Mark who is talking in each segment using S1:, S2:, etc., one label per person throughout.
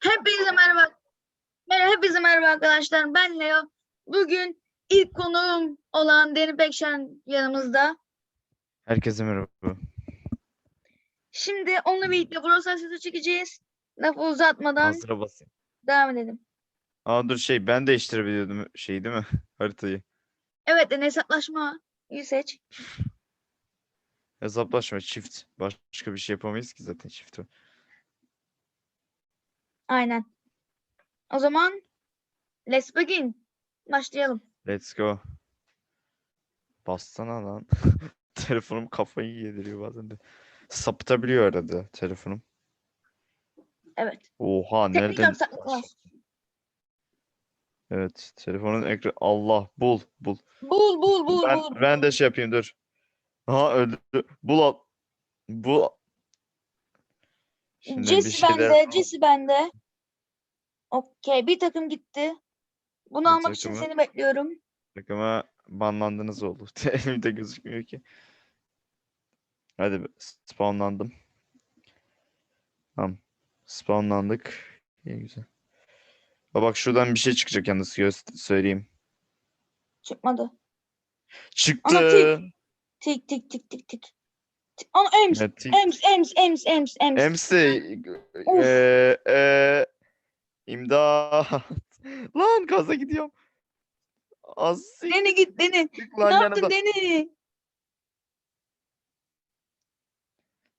S1: Hepinize merhaba. Merhaba, hepinize merhaba arkadaşlar. Ben Leo. Bugün ilk konuğum olan Deni Pekşen yanımızda.
S2: Herkese merhaba.
S1: Şimdi onunla birlikte Brawl Stars'ı çekeceğiz. Lafı uzatmadan
S2: Hazıra basayım.
S1: devam edelim.
S2: Aa dur şey ben değiştirebiliyordum şey değil mi? Haritayı.
S1: Evet, Deni hesaplaşma. Seç.
S2: Hesaplaşma çift. Başka bir şey yapamayız ki zaten çift. o.
S1: Aynen. O zaman let's begin. Başlayalım.
S2: Let's go. Bassana lan. Telefonum kafayı yediriyor bazen de. Sapıtabiliyor arada telefonum.
S1: Evet.
S2: Oha
S1: Teknik
S2: nereden? Evet telefonun ekranı. Allah bul bul.
S1: Bul bul bul
S2: Ben,
S1: bul.
S2: ben de şey yapayım dur. Ha öldü. Bul al. Bul. Şimdi
S1: Jesse
S2: şeyler-
S1: bende, Jesse bende. Okey, bir takım gitti. Bunu
S2: Bir
S1: almak için
S2: takımı-
S1: seni bekliyorum.
S2: Takıma banlandınız oldu. Elimde gözükmüyor ki. Hadi be, spawnlandım. Tamam. Spawnlandık. İyi güzel. Ha bak şuradan bir şey çıkacak yalnız göz söyleyeyim.
S1: Çıkmadı.
S2: Çıktı.
S1: tik. Tik tik tik tik Ana Ems,
S2: Evet, tik.
S1: Ems, Ems, Ems, Ems, Ems.
S2: Emsi.
S1: Of.
S2: Eee eee imdat. Lan gaza gidiyorum. Az
S1: Deni git Deni.
S2: siktir
S1: Ne
S2: lan
S1: yaptın
S2: yanımda.
S1: Deni?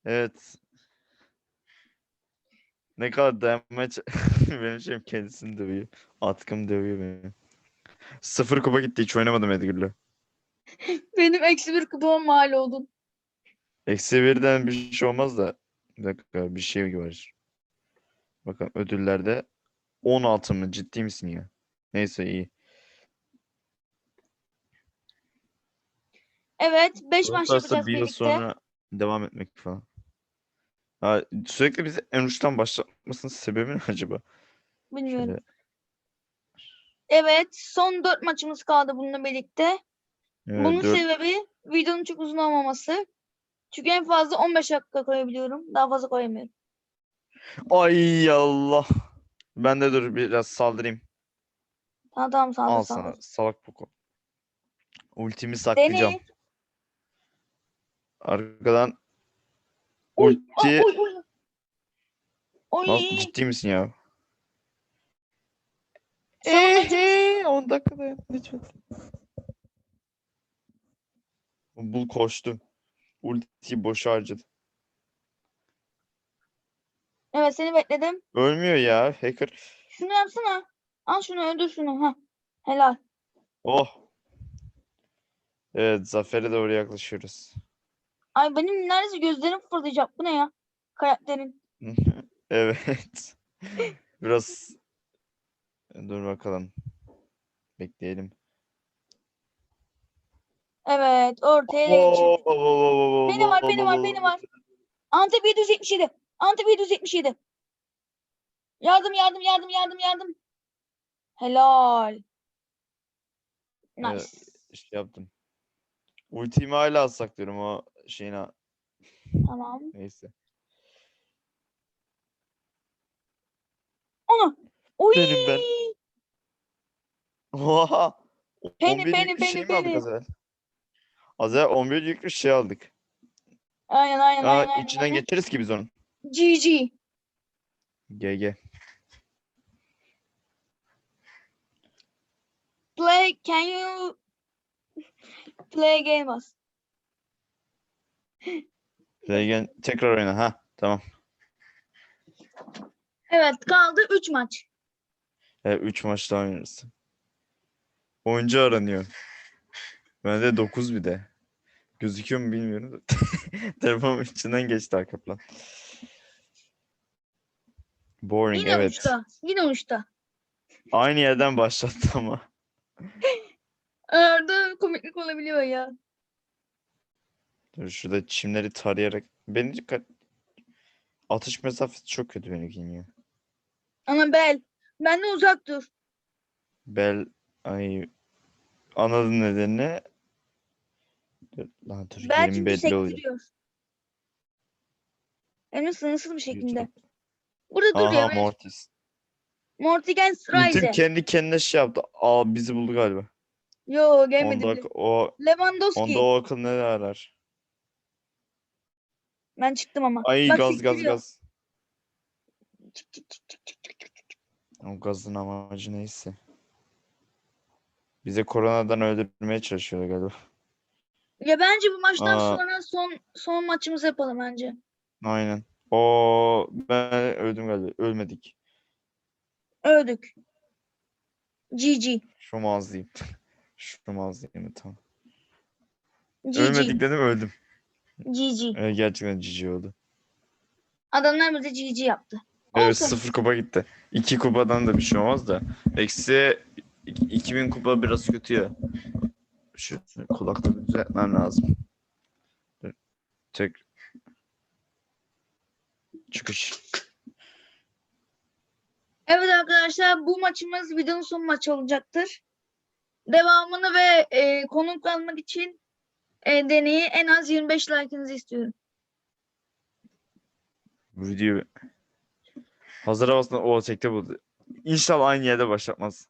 S2: Evet. Ne kadar ç- benim şeyim kendisini dövüyor. Atkım dövüyor beni. Sıfır kupa gitti hiç oynamadım Edgar'la.
S1: Benim eksi bir kupama mal oldun.
S2: Eksi birden bir şey olmaz da. Bir dakika bir şey var. Bakın ödüllerde 16 mı ciddi misin ya? Neyse iyi.
S1: Evet, 5 maç yapacağız
S2: bir yıl
S1: birlikte.
S2: sonra devam etmek falan. Ha, sürekli bizi en uçtan başlatmasının sebebi ne acaba?
S1: Bilmiyorum.
S2: Şöyle,
S1: Evet, son 4 maçımız kaldı bununla birlikte.
S2: evet,
S1: Bunun
S2: dört-
S1: sebebi videonun çok uzun olmaması. Çünkü en fazla 15 dakika koyabiliyorum. Daha fazla koyamıyorum.
S2: Ay Allah. Ben de dur biraz saldırayım.
S1: Tamam tamam sağ
S2: Al
S1: ol, sağ ol.
S2: sana salak poku. Ultimi saklayacağım.
S1: Deni.
S2: Arkadan
S1: Oy,
S2: ulti.
S1: Oy, oy. Oy.
S2: Nasıl ciddi misin ya? Eee 10 dakika dayan lütfen. Bul koştu. Ultiyi boşa harcadı.
S1: Evet seni bekledim.
S2: Ölmüyor ya hacker.
S1: Şunu yapsana. Al şunu öldür şunu. Ha. Helal.
S2: Oh. Evet zafere doğru yaklaşıyoruz.
S1: Ay benim neredeyse gözlerim fırlayacak. Bu ne ya? Karakterin.
S2: Evet. Biraz dur bakalım. Bekleyelim.
S1: Evet ortaya
S2: oo, oo,
S1: Beni var beni var beni var. Antep 777. Antep 777. Yardım yardım yardım yardım yardım. Helal. Nice.
S2: Evet. Şey yaptım. Ultimi hala saklıyorum o şeyine.
S1: Tamam.
S2: Neyse.
S1: Onu. Uy.
S2: Benim ben. Oha.
S1: Peni,
S2: 11
S1: peni,
S2: yüklü şey mi aldık az evvel? Az evvel 11 yüklü şey aldık.
S1: Aynen aynen
S2: Aa,
S1: aynen.
S2: içinden
S1: aynen.
S2: geçeriz ki biz onun.
S1: GG.
S2: GG.
S1: Play can you play game us?
S2: Regen tekrar oyna. Ha tamam.
S1: Evet kaldı 3 maç.
S2: 3 maç daha oynarız. Oyuncu aranıyor. Bende 9 bir de. Gözüküyor mu bilmiyorum da. İçinden geçti arka plan. Boring
S1: Yine
S2: evet.
S1: uçta. Yine uçta.
S2: Aynı yerden başlattı ama.
S1: Arada komiklik olabiliyor ya.
S2: Dur şurada çimleri tarayarak. Benim dikkat... Atış mesafesi çok kötü benimkinin ya.
S1: Ama Bel. Benden uzak dur.
S2: Bel ay anladın nedenini. Lan dur
S1: Bel
S2: yerim belli oluyor.
S1: sektiriyor. Hem de sınırsız bir şekilde.
S2: YouTube.
S1: Burada dur ya.
S2: Aha Mortis.
S1: Mortigens
S2: Bütün
S1: Reise.
S2: kendi kendine şey yaptı. Aa bizi buldu galiba.
S1: Yo gelmedi
S2: Onda
S1: bile.
S2: o
S1: Lewandowski.
S2: onda o akıl ne arar?
S1: Ben çıktım ama.
S2: Ay
S1: Bak
S2: gaz gaz
S1: sektiriyor.
S2: gaz.
S1: Çık, çık, çık, çık, çık, çık, çık.
S2: O gazın amacı neyse. Bize koronadan öldürmeye çalışıyor galiba.
S1: Ya bence bu maçtan
S2: Aa.
S1: sonra son son maçımızı yapalım bence.
S2: Aynen. O ben öldüm galiba. Ölmedik.
S1: Öldük. GG.
S2: Şu mazlıyım. Şu mazlıyım tamam.
S1: GG.
S2: Ölmedik dedim öldüm.
S1: GG.
S2: Evet, gerçekten cici oldu.
S1: Adamlar bize GG yaptı.
S2: Evet
S1: Olsun.
S2: sıfır kupa gitti. İki kupadan da bir şey olmaz da. Eksi ik- 2000 kupa biraz kötü ya. Şu kulaklığı düzeltmem lazım. Dur. Tek. Çıkış.
S1: Evet arkadaşlar bu maçımız videonun son maçı olacaktır. Devamını ve e, konuk almak için e, deneyi en az 25 like'ınızı istiyorum.
S2: Bu videoyu hazır havasında o tekte buldu. İnşallah aynı yerde başlatmaz.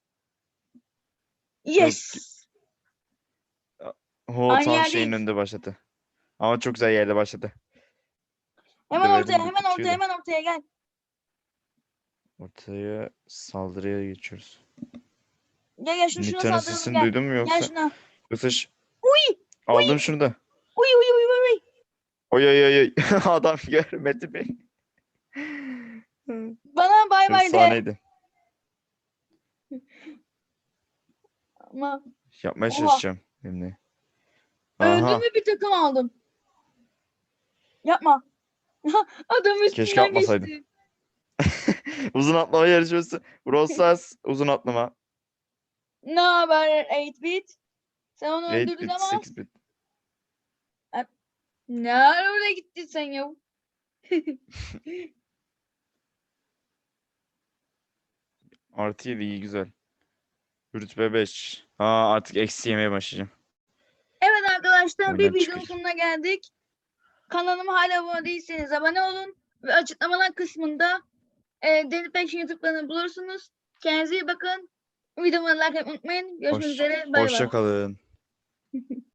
S1: Yes.
S2: O
S1: Aynı
S2: tam
S1: yerde
S2: şeyin önünde başladı. Ama çok güzel yerde başladı.
S1: Hemen
S2: Döverim
S1: ortaya, hemen ortaya,
S2: bitiyor
S1: hemen ortaya gel.
S2: Ortaya saldırıya geçiyoruz.
S1: Gel gel şunu şuna
S2: Nita'nın
S1: saldıralım
S2: sesini
S1: gel.
S2: duydun mu
S1: Gel
S2: yoksa?
S1: şuna.
S2: Yoksa ş- Aldım şunu da.
S1: Uy uy uy uy uy.
S2: Oy oy oy oy. Adam görmedi beni.
S1: Bana bay bay de.
S2: Efsaneydi.
S1: Ama
S2: Yapmaya
S1: Oha.
S2: çalışacağım şimdi. Aha.
S1: öldüm ve bir takım aldım. Yapma. Adam üstünden
S2: Keşke yapmasaydım.
S1: geçti.
S2: Uzun atlama yarışması. Stars uzun atlama.
S1: Ne haber 8-bit? Sen onu
S2: 8
S1: öldürdün
S2: bit,
S1: ama
S2: 8 bit.
S1: ne ara oraya gittin sen ya?
S2: Artı 7 iyi güzel. Rütbe 5. Aa artık eksi yemeye başlayacağım.
S1: Evet arkadaşlar bir
S2: Oradan
S1: videonun
S2: çıkacağım.
S1: sonuna geldik. Kanalıma hala abone değilseniz abone olun. Ve açıklamalar kısmında e, Deli Peşin YouTube kanalını bulursunuz. Kendinize iyi bakın. Videomu like unutmayın. Görüşmek
S2: Hoş-
S1: üzere. Bay bay.
S2: Hoşça kalın.